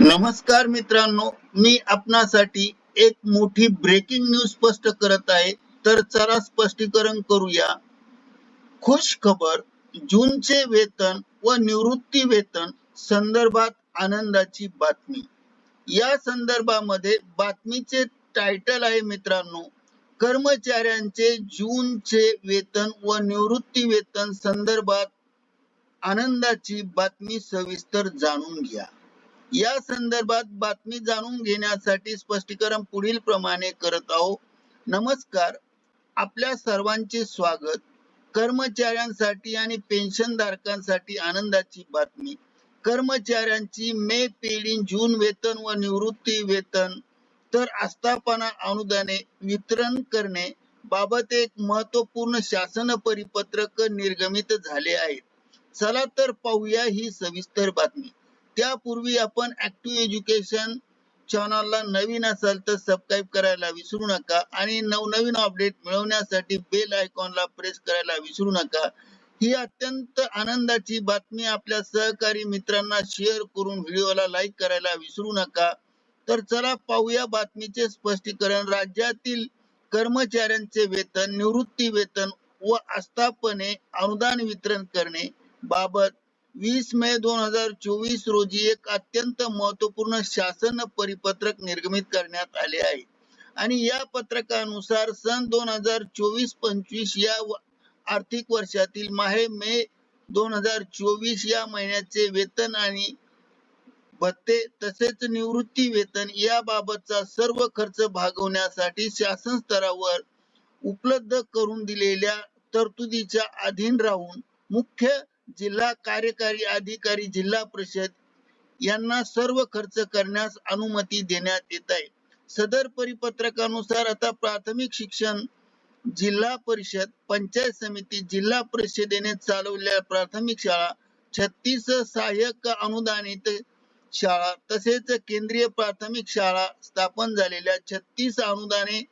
नमस्कार मित्रांनो मी आपणासाठी एक मोठी ब्रेकिंग न्यूज स्पष्ट करत आहे. तर चला स्पष्टीकरण करूया. खुश खबर जूनचे वेतन व निवृत्ती वेतन संदर्भात आनंदाची बातमी. या संदर्भामध्ये बातमीचे टायटल आहे मित्रांनो कर्मचाऱ्यांचे जूनचे वेतन व निवृत्ती वेतन संदर्भात आनंदाची बातमी सविस्तर जाणून घ्या. या संदर्भात बातमी जाणून घेण्यासाठी स्पष्टीकरण पुढील प्रमाणे करत आहोत. नमस्कार. आपल्या सर्वांचे स्वागत. कर्मचाऱ्यांसाठी आणि पेन्शन धारकांसाठी आनंदाची बातमी. कर्मचाऱ्यांची मे पेढी जून वेतन व निवृत्ती वेतन तर आस्थापना अनुदाने वितरण करणे बाबत एक महत्त्वपूर्ण शासन परिपत्रक निर्गमित झाले आहे. चला तर पाहूया ही सविस्तर बातमी. त्यापूर्वी आपण ऍक्टिव्ह एज्युकेशन चॅनलला नवीन असाल तर सबस्क्राईब करायला विसरू नका आणि नवनवीन अपडेट मिळवण्यासाठी बेल आयकॉनला प्रेस करायला विसरू नका. ही अत्यंत आनंदाची बातमी आपल्या सहकारी मित्रांना शेअर करून व्हिडिओला लाईक करायला विसरू नका. तर चला पाहूया बातमीचे स्पष्टीकरण. राज्यातील कर्मचाऱ्यांचे वेतन निवृत्ती वेतन व आस्थापने अनुदान वितरण करणे बाबत वीस मे दोन हजार चोवीस रोजी एक अत्यंत महत्त्वपूर्ण शासन परिपत्रक निर्गमित करण्यात आले आहे. आणि या पत्रकानुसार सन दोन हजार चोवीस पंचवीस या आर्थिक वर्षातील माहे मे दोन हजार चोवीस या महिन्याचे वेतन आणि भत्ते तसेच निवृत्ती वेतन याबाबतचा सर्व खर्च भागवण्यासाठी शासन स्तरावर उपलब्ध करून दिलेल्या तरतुदीच्या अधीन राहून मुख्य जिल्हा कार्यकारी अधिकारी जिल्हा परिषद यांना सर्व खर्च करण्यास अनुमती देण्यात येत आहे. सदर परिपत्रकानुसार आता प्राथमिक शिक्षण जिल्हा परिषद पंचायत समिती जिल्हा परिषदेने चालवलेल्या प्राथमिक शाळा छत्तीस सहाय्यक अनुदानित शाळा तसेच केंद्रीय प्राथमिक शाळा स्थापन झालेल्या छत्तीस अनुदाने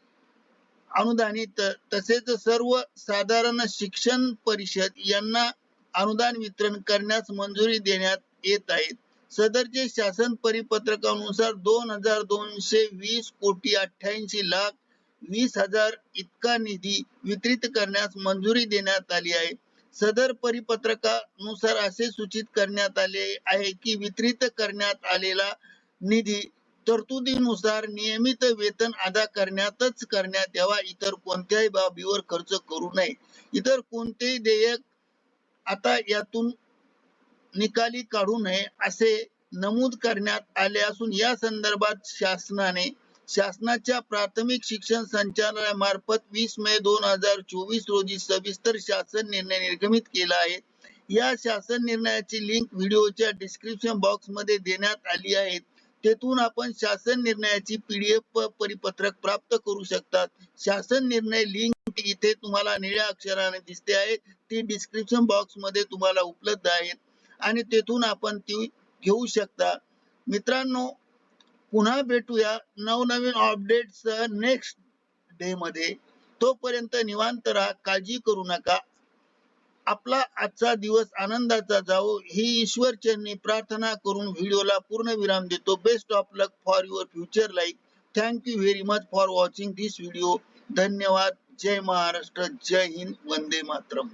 अनुदानित तसेच सर्व साधारण शिक्षण परिषद यांना अनुदान वितरण करण्यास मंजुरी देण्यात येत आहे. सदरचे शासन परिपत्रकानुसार दोन हजार दोनशे वीस कोटी अठ्ठ्याऐंशी लाख वीस हजार इतका निधी वितरित करण्यास मंजुरी देण्यात आली आहे. सदर परिपत्रकानुसार असे सूचित करण्यात आले आहे की वितरित करण्यात आलेला निधी तरतुदीनुसार नियमित वेतन अदा करण्यातच करण्यात यावा. इतर कोणत्याही बाबीवर खर्च करू नये. इतर कोणतेही देयक आता यातून निकाली काढू नये असे नमूद करण्यात आले असून या संदर्भात शासनाने शासनाच्या प्राथमिक शिक्षण संचालनामार्फत वीस मे दोन हजार चोवीस रोजी सविस्तर शासन निर्णय निर्गमित केला आहे. या शासन निर्णयाची लिंक व्हिडिओच्या डिस्क्रिप्शन बॉक्समध्ये देण्यात आली आहे. तेथून आपण शासन निर्णयाची पीडीएफ परिपत्रक प्राप्त करू शकतात. शासन निर्णय लिंक इथे तुम्हाला निळ्या अक्षराने दिसते आहे. ती डिस्क्रिप्शन बॉक्समध्ये तुम्हाला उपलब्ध आहे. आणि तेथून आपण ती घेऊ शकता. मित्रांनो पुन्हा भेटूया नवनवीन अपडेट्स नेक्स्ट डे मध्ये. तोपर्यंत निवांत राहा काळजी करू नका. आपला आजचा दिवस आनंदाचा जावो ही ईश्वर चरणी प्रार्थना करून व्हिडिओला पूर्ण विराम देतो. Best of luck for your future life thank you very much for watching this video धन्यवाद. जय महाराष्ट्र. जय हिंद. वंदे मातरम.